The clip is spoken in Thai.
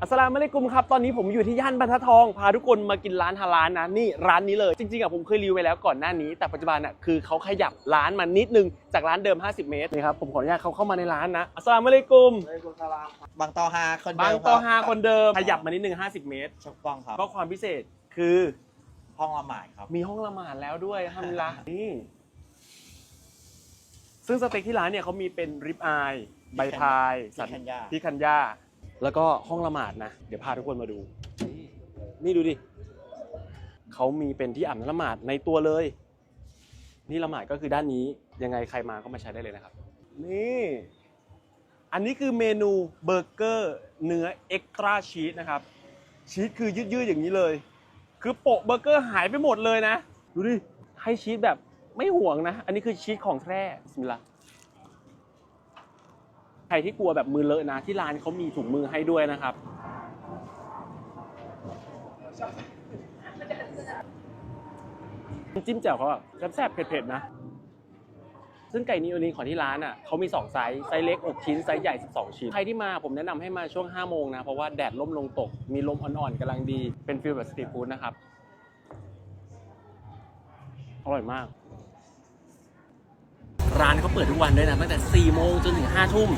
อัสสลามุอะลัยกุมครับ ตอนนี้ผมอยู่ที่ย่านบรรทัดทอง พาทุกคนมากินร้านฮาลาลนะ นี่ร้านนี้เลย จริงๆอะผมเคยรีวิวไปแล้วก่อนหน้านี้ แต่ปัจจุบันอะคือเขาขยับร้านมานิดนึง จากร้านเดิม 50 เมตรนี่ครับ ผมขออนุญาตเขาเข้ามาในร้านนะ อัสสลามุอะลัยกุม บางตอฮาคนเดิบางมตอรับฮาคนเดิม ขยับมานิดนึง 50 เมตรถูกต้องครับก็ความพิเศษคือห้องละหมาดครับมีห้องละหมาดแล้วด้วยทำละนี่ซึ่งสเต็กที่ร้านเนี่ยเขามีเป็นริบอายใบพายสันพิคัญญาพี่คันย่า แล้วก็ห้องละหมาดนะ เดี๋ยวพาทุกคนมาดู นี่ดูดิเขามีเป็นที่อาน้ำละหมาดในตัวเลย นี่ละหมาดก็คือด้านนี้ยังไงใครมาก็มาใช้ได้เลยนะครับ นี่ อันนี้คือเมนูเบอร์เกอร์เนื้อเอ็กตร้าชีสนะครับ ชีสคือยืดๆอย่างนี้เลย คือโปะเบอร์เกอร์หายไปหมดเลยนะ ดูดิ ให้ชีสแบบไม่ห่วงนะ อันนี้คือชีสของแท้บิสมิลลาห์ รที่กลัวแบบมือเลอะนะ ที่ร้านเขามีถุงมือให้ด้วยนะครับ จิ้มแจ่วเขาอะแซ่บเผ็ดๆนะ ซึ่งไก่นิโอนีของที่ร้านอะเขามี 2 ไซส์ ไซส์เล็ก 6 ชิ้น ไซส์ใหญ่ 12 ชิ้น ใครที่มาผมแนะนำให้มาช่วง 5 โมงนะ เพราะว่าแดดล่มลงตก มีลมอ่อนๆกำลังดี เป็นฟิลแบบสตรีทฟู้ดนะครับ อร่อยมากร้านเขาเปิดทุกวันด้วยนะ ตั้งแต่ 4 โมงจนถึง 5 ทุ่ม